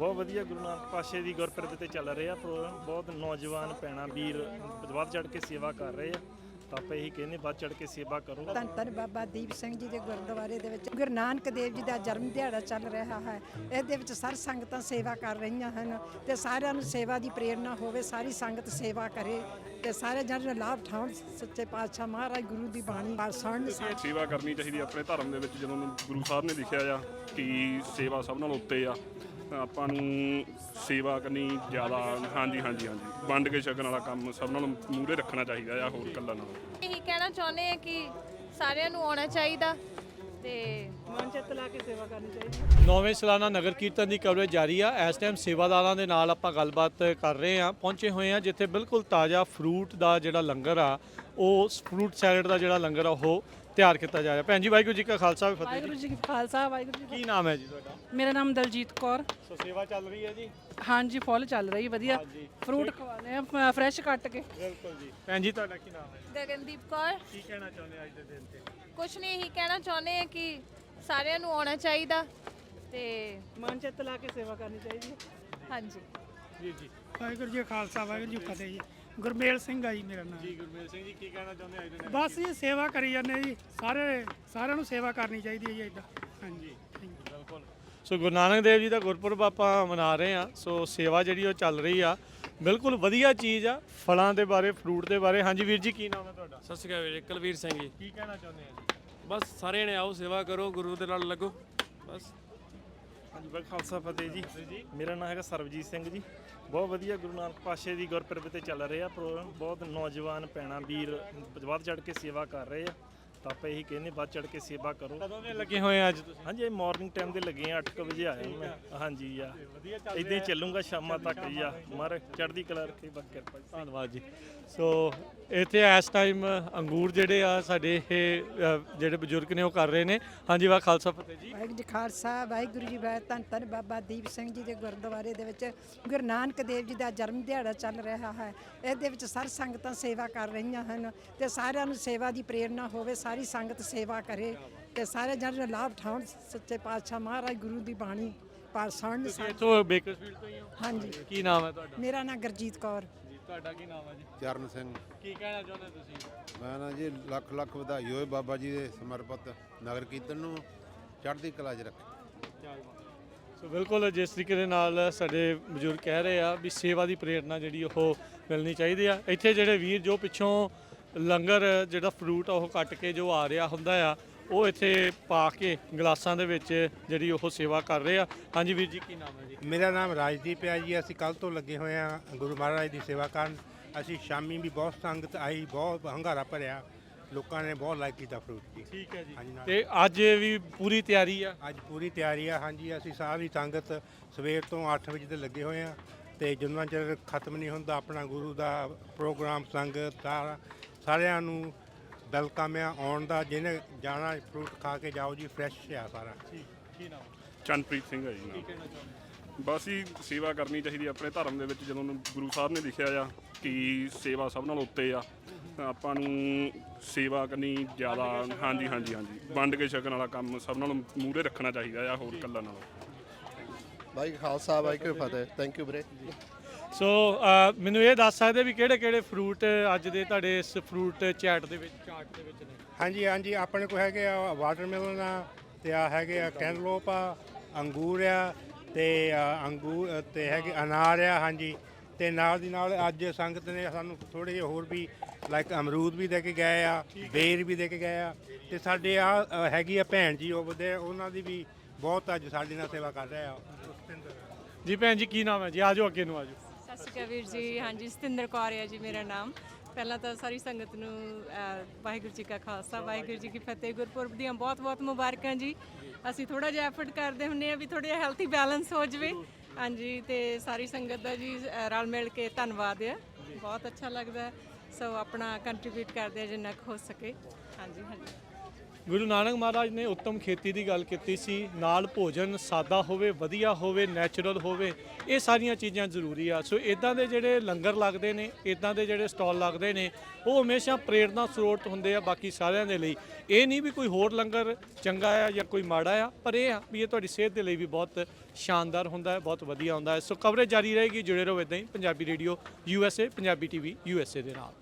ਬਹੁਤ ਵਧੀਆ ਗੁਰੂ ਨਾਨਕ ਪਾਤਸ਼ਾਹ ਦੀ ਗੁਰਪੁਰਬ ਤੇ ਚੱਲ ਰਿਹਾ ਪ੍ਰੋਗਰਾਮ। ਬਹੁਤ ਨੌਜਵਾਨ ਪੈਣਾ ਵੀਰ ਵੱਧ ਚੜ ਕੇ ਸੇਵਾ ਕਰ ਰਹੇ ਆ। ਤਾਂ ਆਪਾਂ ਇਹੀ ਕਹਿੰਦੇ ਵੱਧ ਚੜ ਕੇ ਸੇਵਾ ਕਰੋ। ਧੰਨ ਧੰਨ ਬਾਬਾ ਦੀਪ ਸਿੰਘ ਜੀ ਦੇ ਗੁਰਦੁਆਰੇ ਦੇ ਵਿੱਚ। ਗੁਰੂ ਨਾਨਕ ਦੇਵ ਜੀ ਦਾ ਜਨਮ ਦਿਹਾੜਾ ਚੱਲ ਰਿਹਾ ਹੈ। ਇਹਦੇ ਵਿੱਚ ਸਰ ਸੰਗਤਾਂ ਸੇਵਾ ਕਰ ਰਹੀਆਂ ਹਨ ਤੇ ਸਾਰਿਆਂ ਨੂੰ ਸੇਵਾ ਦੀ ਪ੍ਰੇਰਣਾ ਹੋਵੇ ਸਾਰੀ ਸੰਗਤ ਸੇਵਾ ਕਰੇ ਤੇ ਸਾਰੇ ਜਨ ਨੂੰ ਲਾਭ ਉਠਾਉਣ ਸੱਚੇ ਪਾਤਸ਼ਾਹ ਮਹਾਰਾਜ ਗੁਰੂ ਦੀ ਬਾਣੀ ਸੁਣਨ ਸੇਵਾ ਕਰਨੀ ਚਾਹੀਦੀ ਆਪਣੇ ਧਰਮ ਦੇ ਵਿੱਚ ਜਦੋਂ ਗੁਰੂ ਸਾਹਿਬ ਨੇ ਲਿਖਿਆ ਆ ਕਿ ਸੇਵਾ ਸਭ ਨਾਲੋਂ ਉੱਤੇ ਆ। ਆਪਾਂ ਨੂੰ ਸੇਵਾ ਕਰਨੀ ਜ਼ਿਆਦਾ ਹਾਂਜੀ ਹਾਂਜੀ ਹਾਂਜੀ। ਵੰਡ ਕੇ ਛਕਣ ਵਾਲਾ ਕੰਮ ਸਭ ਨਾਲੋਂ ਮੂਹਰੇ ਰੱਖਣਾ ਚਾਹੀਦਾ ਆ ਹੋਰ ਕੱਲਾ ਨਾਲ ਇਹੀ ਕਹਿਣਾ ਚਾਹੁੰਦੇ ਆ ਕਿ ਸਾਰਿਆਂ ਨੂੰ ਆਉਣਾ ਚਾਹੀਦਾ ਤੇ ਮਨ ਚਿੱਤ ਲਾ ਕੇ ਸੇਵਾ ਕਰਨੀ ਚਾਹੀਦੀ ਨੌਵੇਂ ਸਾਲਾਨਾ ਨਗਰ ਕੀਰਤਨ ਦੀ ਕਵਰੇਜ ਜਾਰੀ ਆ। ਇਸ ਟਾਈਮ ਸੇਵਾਦਾਰਾਂ ਦੇ ਨਾਲ ਆਪਾਂ ਗੱਲਬਾਤ ਕਰ ਰਹੇ ਆ ਪਹੁੰਚੇ ਹੋਏ ਆ ਜਿੱਥੇ ਬਿਲਕੁਲ ਤਾਜ਼ਾ ਫਰੂਟ ਦਾ ਜਿਹੜਾ ਲੰਗਰ ਆ ਉਹ ਫਰੂਟ ਸੈਲਡ ਦਾ ਜਿਹੜਾ ਲੰਗਰ ਆ ਉਹ ਤਿਆਰ ਕੀਤਾ ਜਾ ਰਿਹਾ। ਭੈਣ ਜੀ ਵਾਹਿਗੁਰੂ ਜੀ ਕਾ ਖਾਲਸਾ ਫਤਿਹ ਵਾਹਿਗੁਰੂ ਜੀ ਜੀ ਕੀ ਖਾਲਸਾ ਵਾਹਿਗੁਰੂ ਜੀ ਕੀ ਨਾਮ ਹੈ ਜੀ ਤੁਹਾਡਾ? ਕੀ- ਮੇਰਾ ਨਾਮ ਦਲਜੀਤ ਕੌਰ। ਸੋ ਸੇਵਾ ਚੱਲ ਰਹੀ ਹੈ ਜੀ? ਹਾਂਜੀ ਫੁੱਲ ਚੱਲ ਰਹੀ ਵਧੀਆ। ਹਾਂਜੀ। ਫਰੂਟ ਖਵਾਣੇ ਆ ਫਰੈਸ਼ ਕੱਟ ਕੇ। ਬਿਲਕੁਲ ਜੀ। ਭੈਣ ਜੀ ਤੁਹਾਡਾ ਕੀ ਨਾਮ ਹੈ? ਗਗਨਦੀਪ ਕੌਰ। ਕੀ ਕਹਿਣਾ ਚਾਹੁੰਦੇ ਹੋ ਅੱਜ ਦੇ ਦਿਨ ਤੇ? ਕੁਛ ਨਹੀਂ ਇਹੀ ਕਹਿਣਾ ਚਾਹੁੰਦੇ ਆ ਕਿ ਸਾਰਿਆਂ ਨੂੰ ਆਉਣਾ ਚਾਹੀਦਾ ਤੇ ਮਨ ਚਿੱਤ ਲਾ ਕੇ ਸੇਵਾ ਕਰਨੀ ਚਾਹੀਦੀ ਹਾਂਜੀ। ਜੀ ਜੀ। ਵਾਹਿਗੁਰੂ ਜੀ ਕਾ ਖਾਲਸਾ ਵਾਹਿਗੁਰੂ ਜੀ ਕੀ ਫਤਿਹ ਜੀ। ਗੁਰਮੇਲ ਸਿੰਘ ਆ ਜੀ ਮੇਰਾ ਨਾਮ। ਜੀ ਗੁਰਮੇਲ ਸਿੰਘ ਜੀ ਕੀ ਕਹਿਣਾ ਚਾਹੁੰਦੇ ਹੋ ਅੱਜ ਦੇ ਬਸ ਇਹ ਸੇਵਾ ਕਰੀ ਜਾਂਦੇ ਜੀ। ਸਾਰੇ ਸਾਰਿਆਂ ਨੂੰ ਸੇਵਾ ਕਰਨੀ ਚਾਹੀਦੀ ਹੈ ਜੀ ਇਦਾਂ। ਹਾਂਜੀ ਥੈਂਕ ਯੂ ਬਿਲਕੁਲ। ਸੋ ਗੁਰੂ ਨਾਨਕ ਦੇਵ ਜੀ ਦਾ ਗੁਰਪੁਰਬ ਆਪਾਂ ਮਨਾ ਰਹੇ ਆ ਸੋ ਸੇਵਾ ਜਿਹੜੀ ਉਹ ਚੱਲ ਰਹੀ ਆ ਬਿਲਕੁਲ ਵਧੀਆ ਚੀਜ਼ ਆ ਫਲਾਂ ਦੇ ਬਾਰੇ ਫਰੂਟ ਦੇ ਬਾਰੇ। ਹਾਂਜੀ ਵੀਰ ਜੀ ਕੀ ਨਾਮ ਹੈ ਤੁਹਾਡਾ? ਸਤਿ ਸ਼੍ਰੀ ਅਕਾਲ ਵੀਰੇ ਕੁਲਵੀਰ ਸਿੰਘ ਜੀ। ਕੀ ਕਹਿਣਾ ਚਾਹੁੰਦੇ ਆ ਜੀ? ਬਸ ਸਾਰੇ ਨੇ ਆਓ ਸੇਵਾ ਕਰੋ ਗੁਰੂ ਦੇ ਨਾਲ ਲੱਗੋ। ਬਸ। ਹਾਂਜੀ ਬਲ ਖਾਲਸਾ ਫਤਿਹ ਜੀ। ਮੇਰਾ ਨਾਮ ਹੈਗਾ ਸਰਬਜੀਤ ਸਿੰਘ ਜੀ। ਬਹੁਤ ਵਧੀਆ ਗੁਰੂ ਨਾਨਕ ਪਾਤਸ਼ਾਹ ਦੀ ਗੁਰਪੁਰਬ ਤੇ ਚੱਲ ਰਿਹਾ ਪ੍ਰੋਗਰਾਮ। ਬਹੁਤ ਨੌਜਵਾਨ ਪੈਣਾ ਵੀਰ ਵੱਧ ਚੜ ਕੇ ਸੇਵਾ ਕਰ ਰਹੇ ਆ। ਤਾਂ ਆਪਾਂ ਇਹੀ ਕਹਿੰਦੇ ਵੱਧ ਚੜ ਕੇ ਸੇਵਾ ਕਰੋ। ਕਦੋਂ ਦੇ ਲੱਗੇ ਹੋਏ ਆ ਅੱਜ ਤੁਸੀਂ? ਹਾਂਜੀ ਇਹ ਮਾਰਨਿੰਗ ਟਾਈਮ ਦੇ ਲੱਗੇ ਆ 8 ਵਜੇ ਆਇਆ ਮੈਂ। ਹਾਂਜੀ ਆ। ਇਦਾਂ ਹੀ ਚੱਲੂਗਾ ਸ਼ਾਮਾਂ ਤੱਕ ਜੀ ਆ। ਮਾਰੇ ਚੜ੍ਹਦੀ ਕਲਾ ਰੱਖੇ ਬਸ ਕਿਰਪਾ ਜੀ। ਧੰਨਵਾਦ ਜੀ। ਸੋ ਇੱਥੇ ਇਸ ਟਾਈਮ ਅੰਗੂਰ ਜਿਹੜੇ ਆ ਸਾਡੇ ਇਹ ਅ, ਜਿਹੜੇ ਬਜ਼ੁਰਗ ਨੇ ਉਹ ਕਰ ਰਹੇ ਨੇ। ਹਾਂਜੀ ਵਾ ਖਾਲਸਾ ਫਤਿਹ ਜੀ। ਵਾਹਿਗੁਰੂ ਜੀ ਖਾਲਸਾ ਵਾਹਿਗੁਰੂ ਜੀ ਵਾਹਿ ਧੰਨ ਧੰਨ ਬਾਬਾ ਦੀਪ ਸਿੰਘ ਜੀ ਦੇ ਗੁਰਦੁਆਰੇ ਦੇ ਵਿੱਚ ਗੁਰੂ ਨਾਨਕ ਦੇਵ ਜੀ ਦਾ ਜਨਮ ਦਿਹਾੜਾ ਚੱਲ ਰਿਹਾ ਹੈ। ਇਹਦੇ ਵਿੱਚ ਸਰ ਸੰਗਤਾਂ ਸੇਵਾ ਕਰ ਰਹੀਆਂ ਹਨ ਤੇ ਸਾਰਿਆਂ ਨੂੰ ਸੇਵਾ ਦੀ ਪ੍ਰੇਰਣਾ ਹੋਵੇ ਸਾਰੀ ਸੰਗਤ ਸੇਵਾ ਕਰੇ ਤੇ ਸਾਰੇ ਜਨ ਨੂੰ ਲਾਭ ਉਠਾਉਣ ਸੱਚੇ ਪਾਤਸ਼ਾਹ ਮਹਾਰਾਜ ਗੁਰੂ ਦੀ ਬਾਣੀ ਤੁਸੀਂ ਇੱਥੋਂ ਬੇਕਰਸਫੀਲਡ ਤੋਂ ਹੀ ਹੋ? ਹਾਂਜੀ। ਕੀ ਨਾਮ ਹੈ ਤੁਹਾਡਾ? ਮੇਰਾ ਨਾਮ ਗੁਰਜੀਤ ਕੌਰ। ਜੀ ਤੁਹਾਡਾ ਕੀ ਨਾਮ ਹੈ ਜੀ? ਚਰਨ ਸਿੰਘ। ਕੀ ਕਹਿਣਾ ਚਾਹੁੰਦੇ ਤੁਸੀਂ? ਮੈਂ ਨਾ ਜੀ ਲੱਖ ਲੱਖ ਵਧਾਈ ਹੋਏ ਬਾਬਾ ਜੀ ਦੇ ਸਮਰਪਿਤ ਨਗਰ ਕੀਰਤਨ ਨੂੰ ਚੜ੍ਹਦੀ ਕਲਾ 'ਚ ਰੱਖੇ। ਸੋ ਬਿਲਕੁਲ ਜਿਸ ਤਰੀਕੇ ਦੇ ਨਾਲ ਸਾਡੇ ਬਜ਼ੁਰਗ ਕਹਿ ਰਹੇ ਆ ਵੀ ਸੇਵਾ ਦੀ ਪ੍ਰੇਰਣਾ ਜਿਹੜੀ ਉਹ ਮਿਲਣੀ ਚਾਹੀਦੀ ਆ। ਇੱਥੇ ਜਿਹੜੇ ਵੀਰ ਜੋ ਪਿੱਛੋਂ ਲੰਗਰ ਜਿਹੜਾ ਫਰੂਟ ਆ ਉਹ ਕੱਟ ਕੇ ਜੋ ਆ ਰਿਹਾ ਹੁੰਦਾ ਆ ਉਹ ਇੱਥੇ ਪਾ ਕੇ ਗਲਾਸਾਂ ਦੇ ਵਿੱਚ ਜਿਹੜੀ ਉਹ ਸੇਵਾ ਕਰ ਰਹੇ ਆ। ਹਾਂਜੀ ਵੀਰ ਜੀ ਕੀ ਨਾਮ ਹੈ ਜੀ? ਮੇਰਾ ਨਾਮ ਰਾਜਦੀਪ ਹੈ ਜੀ। ਅਸੀਂ ਕੱਲ ਤੋਂ ਲੱਗੇ ਹੋਏ ਆ ਗੁਰੂ ਮਹਾਰਾਜ ਦੀ ਸੇਵਾ ਕਰਨ। ਅਸੀਂ ਸ਼ਾਮੀ ਵੀ ਬਹੁਤ ਸੰਗਤ ਆਈ ਬਹੁਤ ਹੰਗਾਰਾ ਭਰਿਆ। ਲੋਕਾਂ ਨੇ ਬਹੁਤ ਲਾਈਕ ਕੀਤਾ ਫਰੂਟ ਜੀ। ਠੀਕ ਹੈ ਜੀ। ਹਾਂਜੀ ਨਾਲ। ਤੇ ਅੱਜ ਵੀ ਪੂਰੀ ਤਿਆਰੀ ਆ? ਅੱਜ ਪੂਰੀ ਤਿਆਰੀ ਆ ਹਾਂਜੀ। ਅਸੀਂ ਸਾਰੀ ਸੰਗਤ ਸਵੇਰ ਤੋਂ 8 ਵਜੇ ਤੇ ਲੱਗੇ ਹੋਏ ਆ। ਤੇ ਜਿੰਨਾ ਚਿਰ ਖਤਮ ਨਹੀਂ ਹੁੰਦਾ ਆਪਣਾ ਗੁਰੂ ਦਾ ਪ੍ਰੋਗਰਾਮ ਸੰਗਤ ਸਾਰਾ ਸਾਰਿਆਂ ਨੂੰ ਵੈਲਕਮ ਆ ਆਉਣ ਦਾ ਜਿਹਨੇ ਜਾਣਾ ਫਰੂਟ ਖਾ ਕੇ ਜਾਓ ਜੀ ਫਰੈਸ਼ ਆ ਸਾਰਾ। ਕੀ ਨਾਮ? ਚੰਨਪ੍ਰੀਤ ਸਿੰਘ ਹੈ ਜੀ ਨਾਮ। ਬਸ ਹੀ ਸੇਵਾ ਕਰਨੀ ਚਾਹੀਦੀ ਹੈ ਆਪਣੇ ਧਰਮ ਦੇ ਵਿੱਚ ਜਦੋਂ ਗੁਰੂ ਸਾਹਿਬ ਨੇ ਲਿਖਿਆ ਆ ਕਿ ਸੇਵਾ ਸਭ ਨਾਲੋਂ ਉੱਤੇ ਆ ਤਾਂ ਆਪਾਂ ਨੂੰ ਸੇਵਾ ਕਰਨੀ ਜ਼ਿਆਦਾ ਹਾਂਜੀ ਹਾਂਜੀ ਹਾਂਜੀ। ਵੰਡ ਕੇ ਛਕਣ ਵਾਲਾ ਕੰਮ ਸਭ ਨਾਲੋਂ ਮੂਹਰੇ ਰੱਖਣਾ ਚਾਹੀਦਾ ਆ ਹੋਰ ਕੱਲਾ ਨਾਲ। ਬਾਈ ਖਾਲਸਾ ਬਾਈ ਕੀ ਫਤਿਹ। ਥੈਂਕ ਯੂ ਵੀਰੇ। ਸੋ ਅ, ਮੈਨੂੰ ਇਹ ਦੱਸ ਸਕਦੇ ਵੀ ਕਿਹੜੇ ਕਿਹੜੇ ਫਰੂਟ ਅੱਜ ਦੇ ਤੁਹਾਡੇ ਇਸ ਫਰੂਟ ਚੈਟ ਦੇ ਵਿੱਚ ਚਾਰਟ ਦੇ ਵਿੱਚ ਨੇ? ਹਾਂਜੀ ਹਾਂਜੀ ਆਪਣੇ ਕੋਲ ਹੈਗੇ ਆ ਵਾਟਰਮੈਲਨ ਆ ਤੇ ਆ ਹੈਗੇ ਆ ਕੈਨਲੋਪ ਆ ਅੰਗੂਰ ਆ ਤੇ ਆ, ਅੰਗੂਰ ਤੇ ਹੈਗੇ ਅਨਾਰ ਆ ਹਾਂਜੀ। ਤੇ ਨਾਲ ਦੀ ਨਾਲ ਅੱਜ ਸੰਗਤ ਨੇ ਸਾਨੂੰ ਥੋੜੇ ਜਿਹੇ ਹੋਰ ਵੀ ਲਾਈਕ ਅਮਰੂਦ ਵੀ ਦੇ ਕੇ ਗਏ ਆ ਬੇਰ ਵੀ ਦੇ ਕੇ ਗਏ ਆ। ਤੇ ਸਾਡੇ ਆ ਹੈਗੀ ਆ ਭੈਣ ਜੀ ਉਹ ਬਦੇ ਉਹਨਾਂ ਦੀ ਵੀ ਬਹੁਤ ਅੱਜ ਸਾਡੇ ਨਾਲ ਸੇਵਾ ਕਰ ਰਹੇ ਆ। ਜੀ ਭੈਣ ਜੀ ਕੀ ਨਾਮ ਹੈ ਜੀ? ਆਜੋ ਅੱਗੇ ਨੂੰ ਆਜੋ ਸ਼੍ਰੀ ਅਕਾਲ ਵੀਰ ਜੀ। ਹਾਂਜੀ ਸਤਿੰਦਰ ਕੌਰ ਹੈ ਜੀ ਮੇਰਾ ਨਾਮ। ਪਹਿਲਾਂ ਤਾਂ ਸਾਰੀ ਸੰਗਤ ਨੂੰ ਅਹ, ਵਾਹਿਗੁਰੂ ਜੀ ਕਾ ਖਾਲਸਾ ਵਾਹਿਗੁਰੂ ਜੀ ਕੀ ਫਤਿਹ। ਗੁਰਪੁਰਬ ਦੀਆਂ ਬਹੁਤ-ਬਹੁਤ ਮੁਬਾਰਕਾਂ ਜੀ। ਅਸੀਂ ਥੋੜਾ ਜਿਹਾ ਐਫਰਟ ਕਰਦੇ ਹੁੰਨੇ ਆ ਵੀ ਥੋੜਾ ਜਿਹਾ ਹੈਲਥੀ ਬੈਲੈਂਸ ਹੋ ਜਵੇ। ਹਾਂਜੀ ਤੇ ਸਾਰੀ ਸੰਗਤ ਦਾ ਜੀ ਅਹ, ਰਲ ਮਿਲ ਕੇ ਧੰਨਵਾਦ ਆ ਬਹੁਤ ਅੱਛਾ ਲੱਗਦਾ ਹੈ। ਸੋ ਆਪਣਾ ਕੰਟਰੀਬਿਊਟ ਕਰਦੇ ਆ ਜਿੰਨਾ ਕੁ ਹੋ ਸਕੇ। ਹਾਂਜੀ ਹਾਂਜੀ। ਗੁਰੂ ਨਾਨਕ ਮਹਾਰਾਜ ਨੇ ਉੱਤਮ ਖੇਤੀ ਦੀ ਗੱਲ ਕੀਤੀ ਸੀ। ਨਾਲ ਭੋਜਨ ਸਾਦਾ ਹੋਵੇ, ਵਧੀਆ ਹੋਵੇ ਨੈਚੁਰਲ ਹੋਵੇ, ਇਹ ਸਾਰੀਆਂ ਚੀਜ਼ਾਂ ਜ਼ਰੂਰੀ ਆ। ਸੋ ਇਦਾਂ ਦੇ ਜਿਹੜੇ ਲੰਗਰ ਲੱਗਦੇ ਨੇ ਇਦਾਂ ਦੇ ਜਿਹੜੇ ਸਟਾਲ ਲੱਗਦੇ ਨੇ, ਉਹ ਹਮੇਸ਼ਾ ਪ੍ਰੇਰਨਾ ਸਰੋਤ ਹੁੰਦੇ ਆ ਬਾਕੀ ਸਾਰਿਆਂ ਦੇ ਲਈ। ਇਹ ਨਹੀਂ ਵੀ ਕੋਈ ਹੋਰ ਲੰਗਰ ਚੰਗਾ ਆ ਜਾਂ ਕੋਈ ਮਾੜਾ ਆ, ਪਰ ਇਹ ਆ ਵੀ ਇਹ ਤੁਹਾਡੀ ਸਿਹਤ ਦੇ ਲਈ ਵੀ ਬਹੁਤ ਸ਼ਾਨਦਾਰ ਹੁੰਦਾ ਹੈ, ਬਹੁਤ ਵਧੀਆ ਹੁੰਦਾ ਹੈ। ਸੋ ਕਵਰੇਜ ਜਾਰੀ ਰਹੇਗੀ, ਜੁੜੇ ਰਹੋ ਇਦਾਂ ਹੀ, Punjabi radio U S A Punjabi TV U S A ਦੇ ਨਾਲ।